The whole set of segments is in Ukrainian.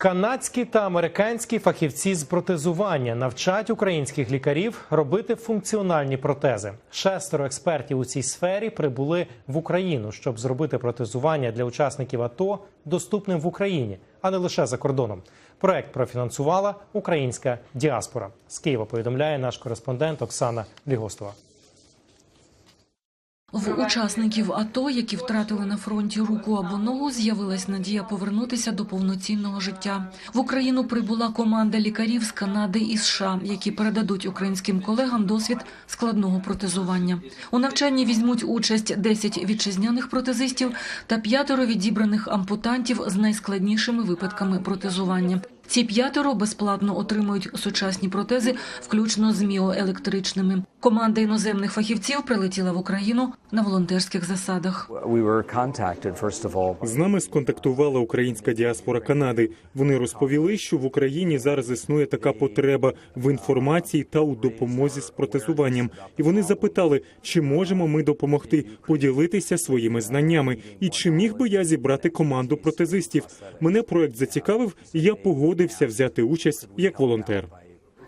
Канадські та американські фахівці з протезування навчать українських лікарів робити функціональні протези. Шестеро експертів у цій сфері прибули в Україну, щоб зробити протезування для учасників АТО доступним в Україні, а не лише за кордоном. Проект профінансувала українська діаспора. З Києва повідомляє наш кореспондент Оксана Лігостова. В учасників АТО, які втратили на фронті руку або ногу, з'явилась надія повернутися до повноцінного життя. В Україну прибула команда лікарів з Канади і США, які передадуть українським колегам досвід складного протезування. У навчанні візьмуть участь 10 вітчизняних протезистів та п'ятеро відібраних ампутантів з найскладнішими випадками протезування. Ці п'ятеро безплатно отримують сучасні протези, включно з міоелектричними. Команда іноземних фахівців прилетіла в Україну на волонтерських засадах. З нами сконтактувала українська діаспора Канади. Вони розповіли, що в Україні зараз існує така потреба в інформації та у допомозі з протезуванням. І вони запитали, чи можемо ми допомогти поділитися своїми знаннями, і чи міг би я зібрати команду протезистів. Мене проект зацікавив, і я погодився взяти участь як волонтер.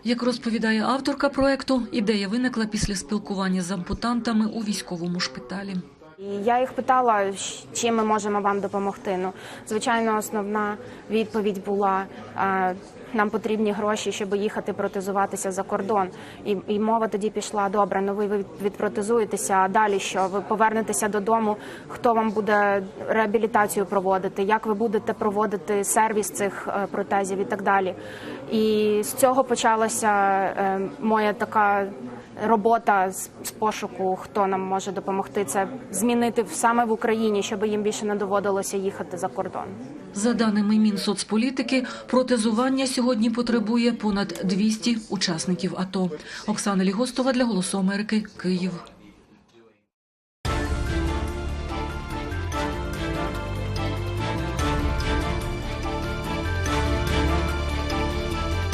Як розповідає авторка проекту, ідея виникла після спілкування з ампутантами у військовому шпиталі. І Я їх питала, чим ми можемо вам допомогти. Ну, звичайно, основна відповідь була. Нам потрібні гроші, щоб їхати протезуватися за кордон. І, і мова тоді пішла добре. Ну ви відпротезуєтеся. А далі що? Ви повернетеся додому? Хто вам буде реабілітацію проводити? Як ви будете проводити сервіс цих е, протезів і так далі? І з цього почалася е, моя така робота з, пошуку, хто нам може допомогти це змінити саме в Україні, щоб їм більше не доводилося їхати за кордон. За даними Мінсоцполітики, протезування сьогодні потребує понад 200 учасників АТО. Оксана Лігостова для Голосу Америки, Київ.